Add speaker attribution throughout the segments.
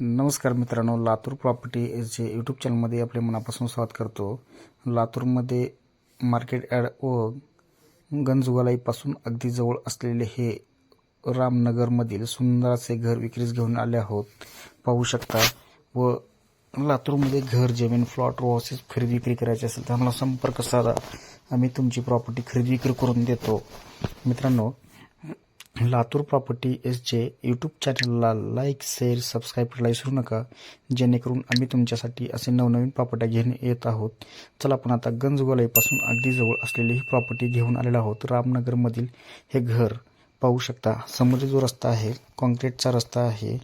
Speaker 1: नमस्कार मित्रांनो लातूर प्रॉपर्टीचे यूट्यूब चॅनलमध्ये आपले मनापासून स्वागत करतो. लातूरमध्ये मार्केट ॲड व गंजवालाईपासून अगदी जवळ असलेले हे रामनगरमधील सुंदर असे घर विक्रीस घेऊन आले आहोत. पाहू शकता व लातूरमध्ये घर जमीन फ्लॉट व हाऊसेस खरेदी विक्री करायची असेल तर आम्हाला संपर्क साधा. आम्ही तुमची प्रॉपर्टी खरेदी विक्री करून देतो. मित्रांनो लातूर प्रॉपर्टी एसचे यूट्यूब चॅनलला लाईक शेअर सबस्क्राईब करायला विसरू नका. जेणेकरून आम्ही तुमच्यासाठी असे नवनवीन प्रॉपर्ट्या घेऊन येत आहोत. चला आपण आता गंजगोलाईपासून अगदी जवळ असलेली ही प्रॉपर्टी घेऊन आलेलो आहोत. रामनगरमधील हे घर पाहू शकता. समुद्री जो रस्ता आहे कॉन्क्रीटचा रस्ता आहे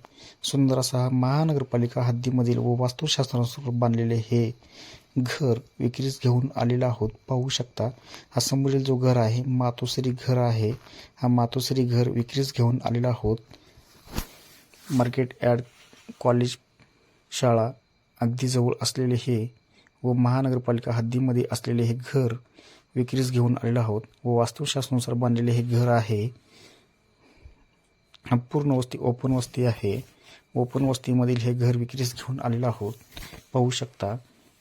Speaker 1: सुंदर असा हा महानगरपालिका हद्दीमधील व वास्तुशास्त्रानुसार बांधलेले हे घर विक्रीस घेऊन आलेलं आहोत. पाहू शकता हा समोरील जो घर आहे मातोश्री घर आहे. हा मातोश्री घर विक्रीस घेऊन आलेला आहोत. मार्केट ॲड कॉलेज शाळा अगदी जवळ असलेले हे व महानगरपालिका हद्दीमध्ये असलेले हे घर विक्रीस घेऊन आलेलं आहोत. व वास्तुशास्त्रानुसार बांधलेले हे घर आहे. पूर्ण वस्ती ओपन वस्ती आहे. ओपन वस्तीमधील हे घर विक्रीस घेऊन आलेलं आहोत. पाहू शकता.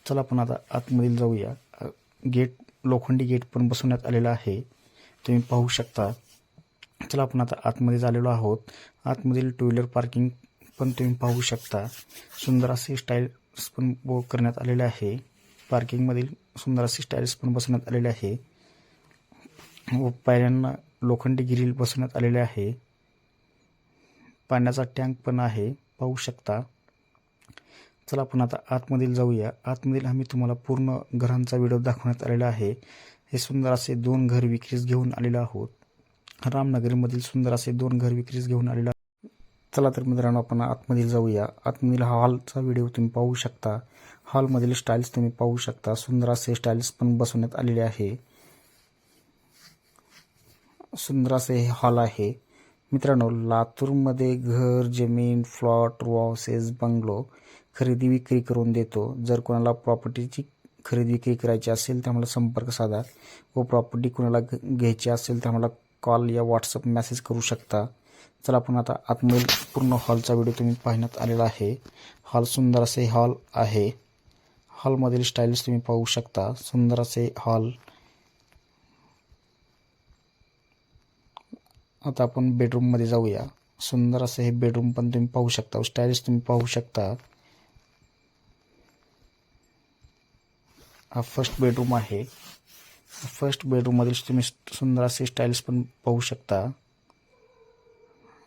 Speaker 1: चला आपण आता आतमधील जाऊया. गेट लोखंडी गेट पण बसवण्यात आलेलं आहे. तुम्ही पाहू शकता. चला आपण आता आतमध्ये झालेलो आहोत. आतमधील टू व्हीलर पार्किंग पण तुम्ही पाहू शकता. सुंदर असे स्टाईल्स पण करण्यात आलेले आहे. पार्किंगमधील सुंदर असे स्टाईल्स पण बसवण्यात आलेले आहे. व पायऱ्यांना लोखंडी गिरील बसवण्यात आलेले आहे. पाण्याचा टँक पण आहे पाहू शकता. चला आपण आता आतमधील जाऊया. आतमधील आम्ही तुम्हाला पूर्ण घरांचा व्हिडिओ दाखवण्यात आलेला आहे. हे सुंदर असे दोन घर विक्रीस घेऊन आलेलो आहोत. रामनगरीमधील सुंदर असे दोन घर विक्रीस घेऊन आलेलो आहोत. चला तर मित्रांनो आपण आतमधील जाऊया. आतमधील हॉलचा व्हिडिओ तुम्ही पाहू शकता. हॉलमधील स्टाईल्स तुम्ही पाहू शकता. सुंदर असे स्टाईल्स पण बसवण्यात आलेले आहे. सुंदर असे हे हॉल आहे. मित्रांनो लातूरमध्ये घर जमीन फ्लॉट हाऊसेस बंगलो खरेदी विक्री करून देतो. जर कोणाला प्रॉपर्टीची खरेदी विक्री करायची असेल तर आम्हाला संपर्क साधा. व प्रॉपर्टी कोणाला घ- घ्यायची असेल तर आम्हाला कॉल या व्हॉट्सअप मेसेज करू शकता. चला आपण आता आतमधील पूर्ण हॉलचा व्हिडिओ तुम्ही पाहण्यात आलेला आहे. हॉल सुंदर असे हॉल आहे. हॉलमधील स्टाईल्स तुम्ही पाहू शकता. सुंदर असे हॉल आता आपण बेडरूममध्ये जाऊया. सुंदर असं हे बेडरूम पण तुम्ही पाहू शकता. स्टाईलिश तुम्ही पाहू शकता. हा फर्स्ट बेडरूम आहे. फर्स्ट बेडरूममधील तुम्ही सुंदर असे स्टाईल्स पण पाहू शकता.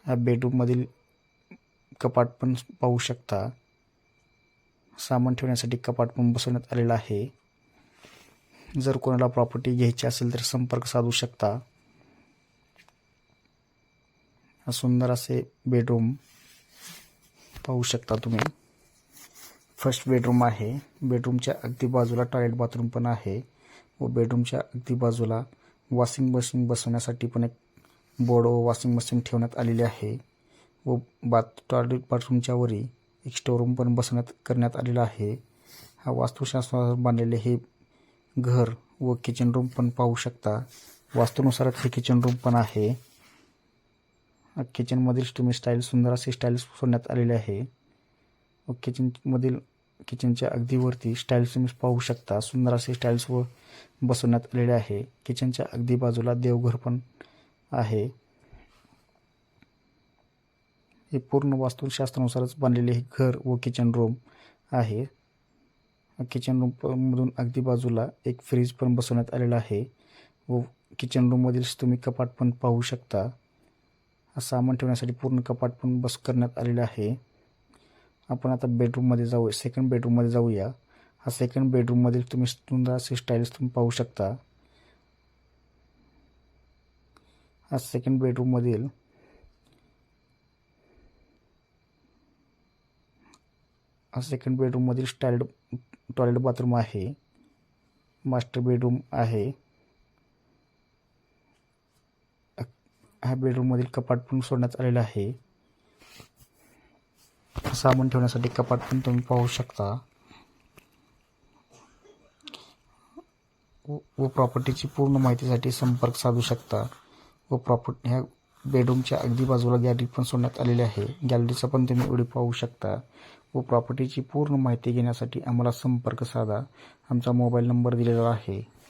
Speaker 1: ह्या बेडरूममधील कपाट पण पाहू शकता. सामान ठेवण्यासाठी कपाट पण बसवण्यात आलेलं आहे. जर कोणाला प्रॉपर्टी घ्यायची असेल तर संपर्क साधू शकता. सुंदर असे बेडरूम पाहू शकता तुम्ही. फर्स्ट बेडरूम आहे. बेडरूमच्या अगदी बाजूला टॉयलेट बाथरूम पण आहे. व बेडरूमच्या अगदी बाजूला वॉशिंग मशीन बसवण्यासाठी पण एक बोर्ड व वॉशिंग मशीन ठेवण्यात आलेली आहे. व बाथ टॉयलेट बाथरूमच्या वरी एक स्टोरूम पण बसवण्यात करण्यात आलेला आहे. हा वास्तुशास्त्रावर बांधलेले हे घर व किचन रूम पण पाहू शकता. वास्तूनुसारच हे किचन रूम पण आहे. किचनमधील तुम्ही स्टाईल सुंदर असे स्टाईल्स सोडण्यात आलेले आहे. व किचनमधील किचनच्या अगदी वरती स्टाईल्स तुम्ही पाहू शकता. सुंदर असे स्टाईल्स व बसवण्यात आलेले आहे. किचनच्या अगदी बाजूला देवघर पण आहे. हे पूर्ण वास्तुशास्त्रानुसारच बांधलेले हे घर व किचन रूम आहे. किचन रूममधून अगदी बाजूला एक फ्रीज पण बसवण्यात आलेला आहे. व किचन रूममधील तुम्ही कपाट पण पाहू शकता. सामान ठेवण्यासाठी पूर्ण कपाट पण बस करण्यात आलेलं आहे. आपण आता बेडरूममध्ये जाऊ सेकंड बेडरूममध्ये जाऊया. हा सेकंड बेडरूममधील तुम्ही सुंदर असे स्टाईल्स तुम्ही पाहू शकता. हा सेकंड बेडरूममधील हा सेकंड बेडरूममधील स्टाईल टॉयलेट बाथरूम आहे. मास्टर बेडरूम आहे. ह्या बेडरूममधील कपाट पण सोडण्यात आलेलं आहे. साबण ठेवण्यासाठी कपाट पण तुम्ही पाहू शकता. व व प्रॉपर्टीची पूर्ण माहितीसाठी संपर्क साधू शकता. व प्रॉपर्टी ह्या बेडरूमच्या अगदी बाजूला गॅलरी पण सोडण्यात आलेली आहे. गॅलरीचा पण तुम्ही व्हिडिओ पाहू शकता. व प्रॉपर्टीची पूर्ण माहिती घेण्यासाठी आम्हाला संपर्क साधा. आमचा मोबाईल नंबर दिलेला आहे.